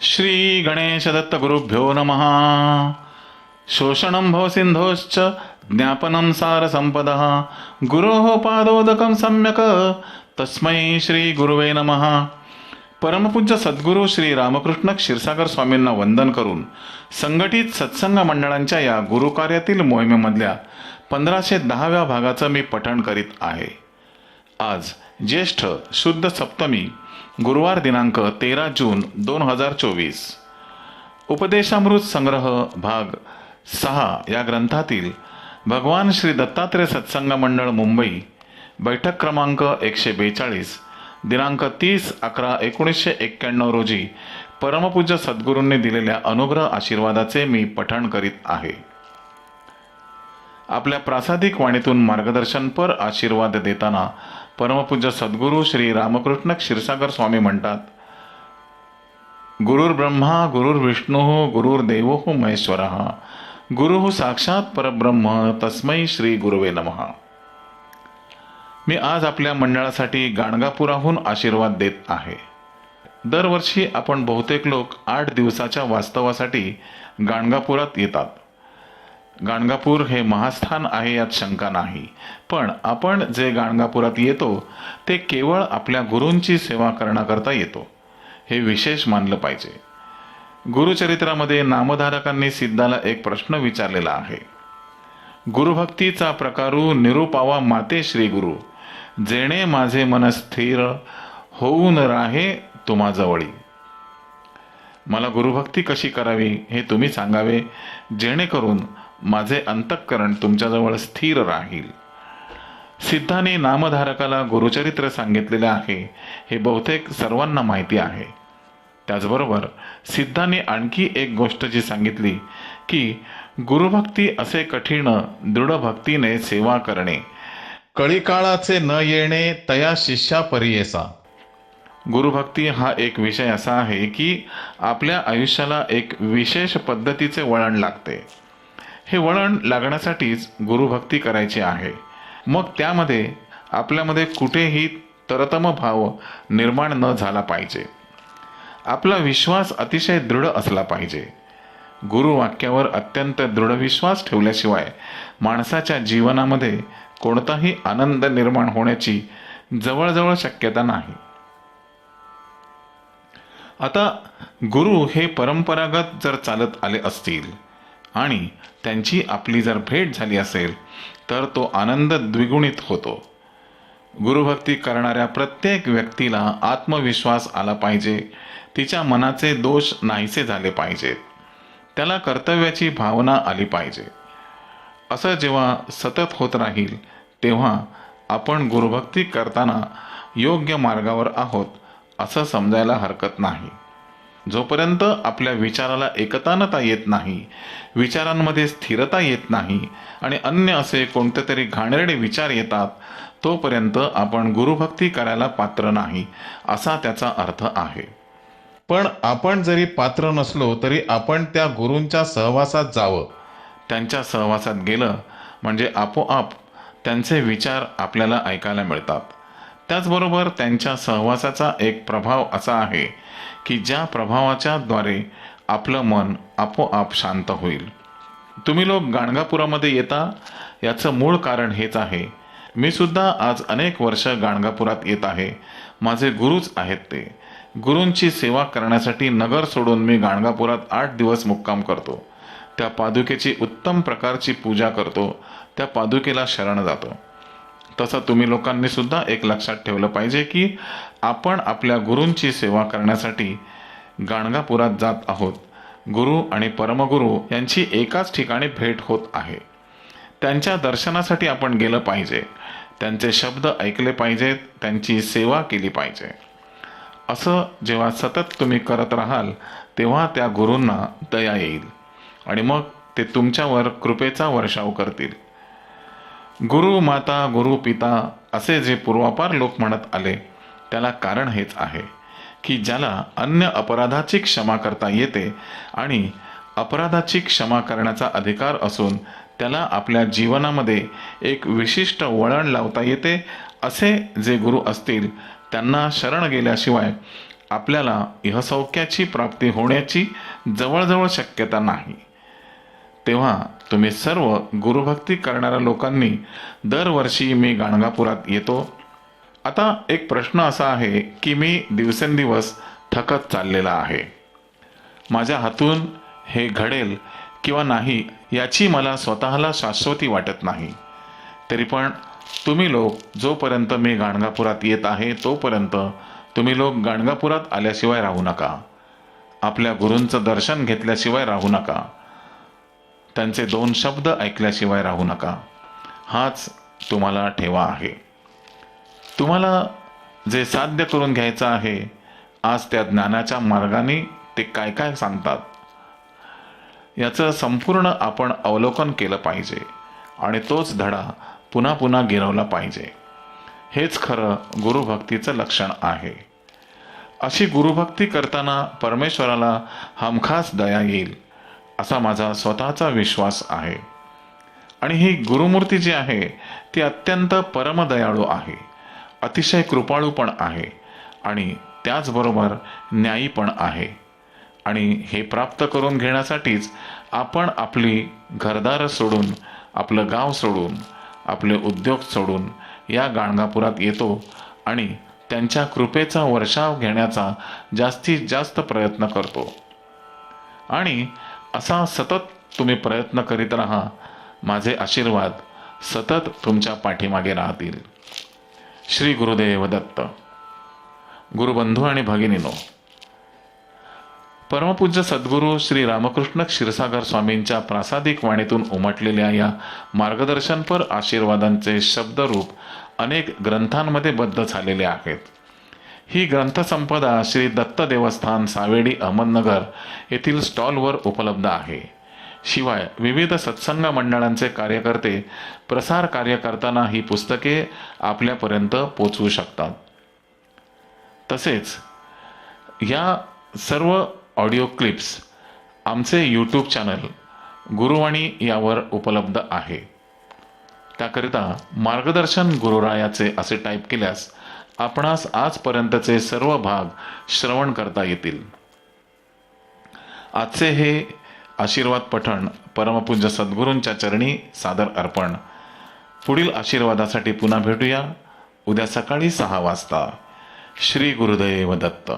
श्री गणेशदत्त गुरुभ्यो नमः। शोषणं भवसिन्धोश्च ज्ञापनं सारसम्पदः। गुरोः पादोदकं सम्यक्। तस्मै श्रीगुरुवे नमः। परमपूज्य सद्गुरू श्री रामकृष्ण क्षीरसागर स्वामींना वंदन करून संघटित सत्संग मंडळांच्या या गुरुकार्यातील मोहिमेमधल्या पंधराशे दहाव्या भागाचं मी पठण करीत आहे. आज ज्येष्ठ शुद्ध सप्तमी गुरुवार दिनांक तेरा जून दोन हजार चोवीस. उपदेशामृत संग्रह भाग सहा या ग्रंथातील भगवान श्री दत्तात्रय सत्संग मंडळ मुंबई बैठक क्रमांक एकशे बेचाळीस दिनांक तीस अकरा एकोणीसशे एक्क्याण्णव रोजी परमपूज्य सद्गुरूंनी दिलेल्या अनुग्रह आशीर्वादाचे मी पठण करीत आहे. आपल्या प्रासादिक वाणीतून मार्गदर्शनपर आशीर्वाद देताना परमपूज्य सद्गुरू श्री रामकृष्ण क्षीरसागर स्वामी म्हणतात गुरुर्ब्रह्मा गुरुर्विष्णू गुरुर्देव महेश्वर. गुरु साक्षात परब्रह्म तस्मै श्री गुरुवे नमः. मी आज आपल्या मंडळासाठी गाणगापुराहून आशीर्वाद देत आहे. दरवर्षी आपण बहुतेक लोक आठ दिवसाच्या वास्तवासाठी गाणगापुरात येतात. गाणगापूर हे महास्थान आहे यात शंका नाही. पण आपण जे गाणगापुरात येतो ते केवळ आपल्या गुरूंची सेवा करण्याकरता येतो. हे विशेष मानलं पाहिजे. गुरुचरित्रामध्ये नामधारकांनी सिद्धाला एक प्रश्न विचारलेला आहे. गुरुभक्तीचा प्रकारू निरूपावा माते श्री गुरु. जेणे माझे मन स्थिर होऊन राहे तुम्हाजवळी मला गुरुभक्ती कशी करावी हे तुम्ही सांगावे. जेणेकरून माझे अंतःकरण तुमच्याजवळ स्थिर राहील. सिद्धाने नामधारकाला गुरुचरित्र सांगितलेले आहे हे बहुतेक सर्वांना माहिती आहे. त्याचबरोबर सिद्धाने आणखी एक गोष्ट जी सांगितली की गुरुभक्ती असे कठीण दृढ भक्तीने सेवा करणे. कळीकाळाचे न येणे तया शिष्या परियेसा गुरुभक्ती हा एक विषय असा आहे की आपल्या आयुष्याला एक विशेष पद्धतीचे वळण लागते. हे वळण लागण्यासाठीच गुरुभक्ती करायची आहे. मग त्यामध्ये आपल्यामध्ये कुठेही तरतम भाव निर्माण न झाला पाहिजे. आपला विश्वास अतिशय दृढ असला पाहिजे. गुरुवाक्यावर अत्यंत दृढ विश्वास ठेवल्याशिवाय माणसाच्या जीवनामध्ये कोणताही आनंद निर्माण होण्याची जवळजवळ शक्यता नाही. आता गुरु हे परंपरागत जर चालत आले असतील आणि त्यांची आपली जर भेट झाली असेल तर तो आनंद द्विगुणित होतो. गुरुभक्ती करणाऱ्या प्रत्येक व्यक्तीला आत्मविश्वास आला पाहिजे. तिच्या मनाचे दोष नाहीसे झाले पाहिजेत. त्याला कर्तव्याची भावना आली पाहिजे. असं जेव्हा सतत होत राहील तेव्हा आपण गुरुभक्ती करताना योग्य मार्गावर आहोत असं समजायला हरकत नाही. जोपर्यंत आपल्या विचाराला एकतानता येत नाही विचारांमध्ये स्थिरता येत नाही आणि अन्य असे कोणते तरी घाणेरडे विचार येतात तोपर्यंत आपण गुरुभक्ती करायला पात्र नाही असा त्याचा अर्थ आहे. पण आपण जरी पात्र नसलो तरी आपण त्या गुरूंच्या सहवासात जावं. त्यांच्या सहवासात गेलं म्हणजे आपोआप त्यांचे विचार आपल्याला ऐकायला मिळतात. त्याचबरोबर त्यांच्या सहवासाचा एक प्रभाव असा आहे की ज्या प्रभावाच्या द्वारे आपलं मन आपोआप शांत होईल. तुम्ही लोक गाणगापुरामध्ये येता याचं मूळ कारण हेच आहे. मी सुद्धा आज अनेक वर्ष गाणगापुरात येत आहे. माझे गुरुच आहेत ते. गुरूंची सेवा करण्यासाठी नगर सोडून मी गाणगापुरात आठ दिवस मुक्काम करतो. त्या पादुकेची उत्तम प्रकारची पूजा करतो. त्या पादुकेला शरण जातो. तसं तुम्ही लोकांनी सुद्धा एक लक्षात ठेवलं पाहिजे की आपण आपल्या गुरूंची सेवा करण्यासाठी गाणगापुरात जात आहोत. गुरु आणि परमगुरू यांची एकाच ठिकाणी भेट होत आहे. त्यांच्या दर्शनासाठी आपण गेलं पाहिजे. त्यांचे शब्द ऐकले पाहिजेत. त्यांची सेवा केली पाहिजे. असं जेव्हा सतत तुम्ही करत राहाल तेव्हा त्या गुरूंना दया येईल. आणि मग ते तुमच्यावर कृपेचा वर्षाव करतील. गुरु माता गुरु पिता असे जे पूर्वापार लोक म्हणत आले त्याला कारण हेच आहे की ज्याला अन्य अपराधाची क्षमा करता येते आणि अपराधाची क्षमा करण्याचा अधिकार असून त्याला आपल्या जीवनामध्ये एक विशिष्ट वळण लावता येते असे जे गुरु असतील त्यांना शरण गेल्याशिवाय आपल्याला इहसौक्याची प्राप्ती होण्याची जवळजवळ शक्यता नाही. तेव्हा तुम्ही सर्व गुरुभक्ती करणाऱ्या लोकांनी दरवर्षी मी गाणगापुरात येतो. आता एक प्रश्न असा आहे की मी दिवसेंदिवस थकत चाललेला आहे. माझ्या हातून हे घडेल किंवा नाही याची मला स्वतःला शाश्वती वाटत नाही. तरी पण तुम्ही लोक जोपर्यंत मी गाणगापुरात येत आहे तोपर्यंत तुम्ही लोक गाणगापुरात आल्याशिवाय राहू नका. आपल्या गुरूंचं दर्शन घेतल्याशिवाय राहू नका. त्यांचे दोन शब्द ऐकल्याशिवाय राहू नका. हाच तुम्हाला ठेवा आहे. तुम्हाला जे साध्य करून घ्यायचं आहे आज त्या ज्ञानाच्या मार्गाने ते काय काय सांगतात? याचं संपूर्ण आपण अवलोकन केलं पाहिजे आणि तोच धडा पुन्हा पुन्हा गिरवला पाहिजे. हेच खरं गुरुभक्तीचं लक्षण आहे. अशी गुरुभक्ती करताना परमेश्वराला हमखास दया येईल. असा माझा स्वतःचा विश्वास आहे. आणि ही गुरुमूर्ती जी आहे ती अत्यंत परमदयाळू आहे. अतिशय कृपाळू पण आहे. आणि त्याचबरोबर न्यायी पण आहे. आणि हे प्राप्त करून घेण्यासाठीच आपण आपली घरदार सोडून आपलं गाव सोडून आपले उद्योग सोडून या गाणगापुरात येतो आणि त्यांच्या कृपेचा वर्षाव घेण्याचा जास्तीत जास्त प्रयत्न करतो. आणि असा सतत तुम्ही प्रयत्न करीत राहा. माझे आशीर्वाद सतत तुमच्या पाठीमागे राहतील. श्री गुरुदेव दत्त. गुरुबंधू आणि भगिनीनो परमपूज्य सद्गुरू श्री रामकृष्ण क्षीरसागर स्वामींच्या प्रासादिक वाणीतून उमटलेल्या या मार्गदर्शनपर आशीर्वादांचे शब्दरूप अनेक ग्रंथांमध्ये बद्ध झालेले आहेत. ही ग्रंथसंपदा श्री दत्त देवस्थान सावेडी अहमदनगर येथील स्टॉलवर उपलब्ध आहे. शिवाय विविध सत्संग मंडळांचे कार्यकर्ते प्रसार कार्य करताना ही पुस्तके आपल्यापर्यंत पोचवू शकतात. तसेच या सर्व ऑडिओ क्लिप्स आमचे यूट्यूब चॅनल गुरुवाणी यावर उपलब्ध आहे. त्याकरिता मार्गदर्शन गुरुरायाचे असे टाईप केल्यास आपणास आजपर्यंतचे सर्व भाग श्रवण करता येतील. आजचे हे आशीर्वाद पठण परमपूज्य सद्गुरूंच्या चरणी सादर अर्पण. पुढील आशीर्वादासाठी पुन्हा भेटूया. उद्या सकाळी सहा वाजता. श्री गुरुदेव दत्त.